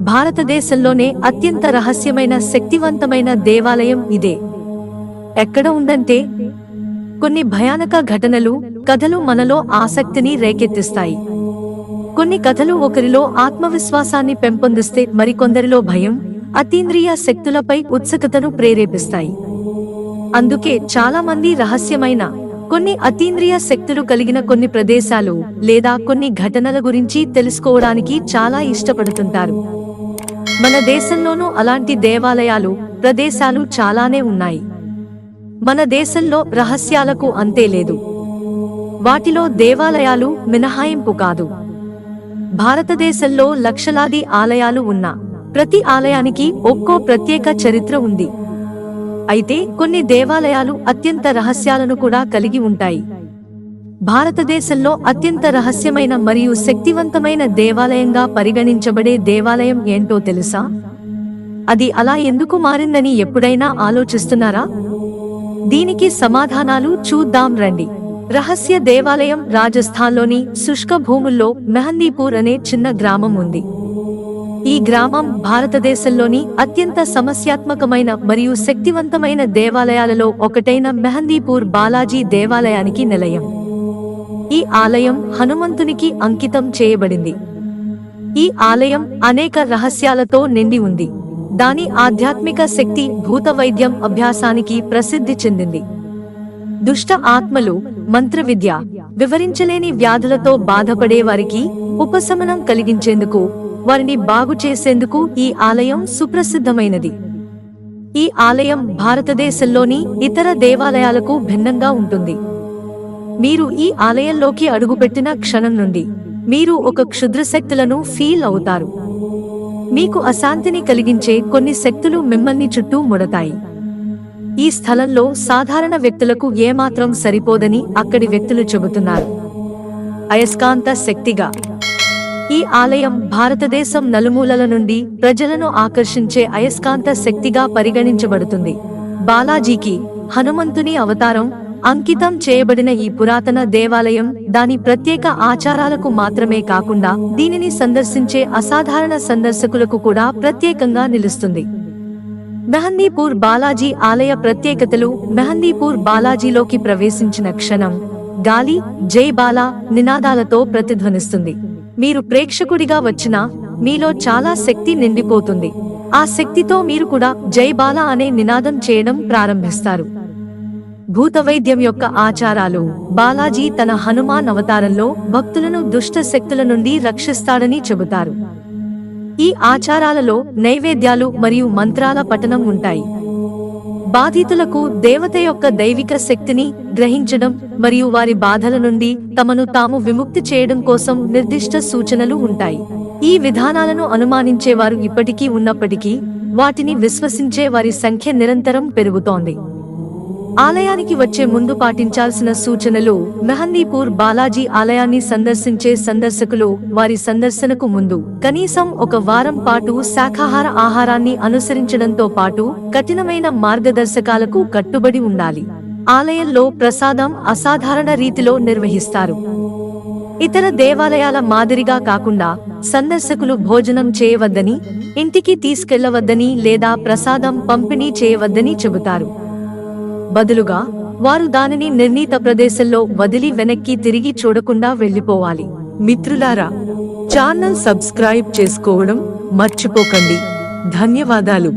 భారతదేశంలోనే అత్యంత రహస్యమైన శక్తివంతమైన దేవాలయం ఇదే. ఎక్కడ ఉందంటే కొన్ని భయానక ఘటనలు కథలు మనలో ఆసక్తిని రేకెత్తిస్తాయి. కొన్ని కథలు ఒకరిలో ఆత్మవిశ్వాసాన్ని పెంపొందిస్తే మరికొందరిలో భయం అతీంద్రియ శక్తులపై ఉత్సుకతను ప్రేరేపిస్తాయి. అందుకే చాలా మంది రహస్యమైన కొన్ని అతీంద్రియ శక్తులు కలిగిన కొన్ని ప్రదేశాలు లేదా కొన్ని ఘటనల గురించి తెలుసుకోవడానికి చాలా ఇష్టపడుతుంటారు. మన దేశంలోనూ అలాంటి దేవాలయాలు ప్రదేశాలు చాలానే ఉన్నాయి. మన దేశంలో రహస్యాలకు అంతే లేదు. వాటిలో దేవాలయాలు మినహాయింపు కాదు. భారతదేశంలో లక్షలాది ఆలయాలు ఉన్నా ప్రతి ఆలయానికి ఒక్కో ప్రత్యేక చరిత్ర ఉంది. అయితే కొన్ని దేవాలయాలు అత్యంత రహస్యాలను కూడా కలిగి ఉంటాయి. భారతదేశంలో అత్యంత రహస్యమైన మరియు శక్తివంతమైన దేవాలయంగా పరిగణించబడే దేవాలయం ఏంటో తెలుసా? అది అలా ఎందుకు మారిందని ఎప్పుడైనా ఆలోచిస్తున్నారా? దీనికి సమాధానాలు చూద్దాం రండి. రహస్య దేవాలయం రాజస్థాన్లోని శుష్క భూముల్లో మెహందీపూర్ అనే చిన్న గ్రామం ఉంది. ఈ గ్రామం భారతదేశంలోని అత్యంత సమస్యాత్మకమైన మరియు శక్తివంతమైన దేవాలయాలలో ఒకటైన మెహందీపూర్ బాలాజీ దేవాలయానికి నిలయం. ఈ ఆలయం హనుమంతునికి అంకితం చేయబడింది. ఈ ఆలయం అనేక రహస్యాలతో నిండి ఉంది. దాని ఆధ్యాత్మిక శక్తి భూత వైద్యం అభ్యాసానికి ప్రసిద్ధి చెందింది. దుష్ట ఆత్మలు మంత్ర విద్య వివరించలేని వ్యాధులతో బాధపడే వారికి ఉపశమనం కలిగించేందుకు వారిని బాగు చేసేందుకు ఈ ఆలయం సుప్రసిద్ధమైనది. ఈ ఆలయం భారతదేశంలోని ఇతర దేవాలయాలకు భిన్నంగా ఉంటుంది. మీరు ఈ ఆలయంలోకి అడుగుపెట్టిన క్షణం నుండి మీరు ఒక క్షుద్ర శక్తులను ఫీల్ అవుతారు. మీకు అశాంతిని కలిగించే కొన్ని శక్తులు మిమ్మల్ని చుట్టూ ముడతాయి. ఈ స్థలంలో సాధారణ వ్యక్తులకు ఏమాత్రం సరిపోదని అక్కడి వ్యక్తులు చెబుతున్నారు. అయస్కాంత శక్తిగా. ఈ ఆలయం భారతదేశం నలుమూలల నుండి ప్రజలను ఆకర్షించే అయస్కాంత శక్తిగా పరిగణించబడుతుంది. బాలాజీకి హనుమంతుని అవతారం అంకితం చేయబడిన ఈ పురాతన దేవాలయం దాని ప్రత్యేక ఆచారాలకు మాత్రమే కాకుండా దీనిని సందర్శించే అసాధారణ సందర్శకులకు కూడా ప్రత్యేకంగా నిలుస్తుంది. మెహందీపూర్ బాలాజీ ఆలయ ప్రత్యేకతలు మెహందీపూర్ బాలాజీలోకి ప్రవేశించిన క్షణం గాలి జై బాలా నినాదాలతో ప్రతిధ్వనిస్తుంది. మీరు ప్రేక్షకుడిగా వచ్చినా మీలో చాలా శక్తి నిండిపోతుంది. ఆ శక్తితో మీరు కూడా జై బాలా అనే నినాదం చేయడం ప్రారంభిస్తారు. భూతవైద్యం యొక్క ఆచారాలు. బాలాజీ తన హనుమాన్ అవతారంలో భక్తులను దుష్ట శక్తుల నుండి రక్షిస్తాడని చెబుతారు. ఈ ఆచారాలలో నైవేద్యాలు మరియు మంత్రాల పఠనం ఉంటాయి. బాధితులకు దేవత యొక్క దైవిక శక్తిని గ్రహించడం మరియు వారి బాధల నుండి తమను తాము విముక్తి చేయడం కోసం నిర్దిష్ట సూచనలు ఉంటాయి. ఈ విధానాలను అనుమానించేవారు ఇప్పటికీ ఉన్నప్పటికీ వాటిని విశ్వసించే వారి సంఖ్య నిరంతరం పెరుగుతోంది. ఆలయానికి వచ్చే ముందు పాటించాల్సిన సూచనలు మెహందీపూర్ బాలాజీ ఆలయాన్ని సందర్శించే సందర్శకులు వారి సందర్శనకు ముందు. కనీసం ఒక వారం పాటు శాఖాహార ఆహారాన్ని అనుసరించడంతో పాటు కఠినమైన మార్గదర్శకాలకు కట్టుబడి ఉండాలి. ఆలయంలో ప్రసాదం అసాధారణ రీతిలో నిర్వహిస్తారు. ఇతర దేవాలయాల మాదిరిగా కాకుండా సందర్శకులు భోజనం చేయవద్దని ఇంటికి తీసుకెళ్ళవద్దని లేదా ప్రసాదం పంపిణీ చేయవద్దని చెబుతారు. బదులుగా వారు దానిని నిర్ణీత ప్రదేశంలో వదిలి వెనక్కి తిరిగి చూడకుండా వెళ్ళిపోవాలి మిత్రులారా ఛానల్ సబ్స్క్రైబ్ చేసుకోవడం మర్చిపోకండి. ధన్యవాదాలు.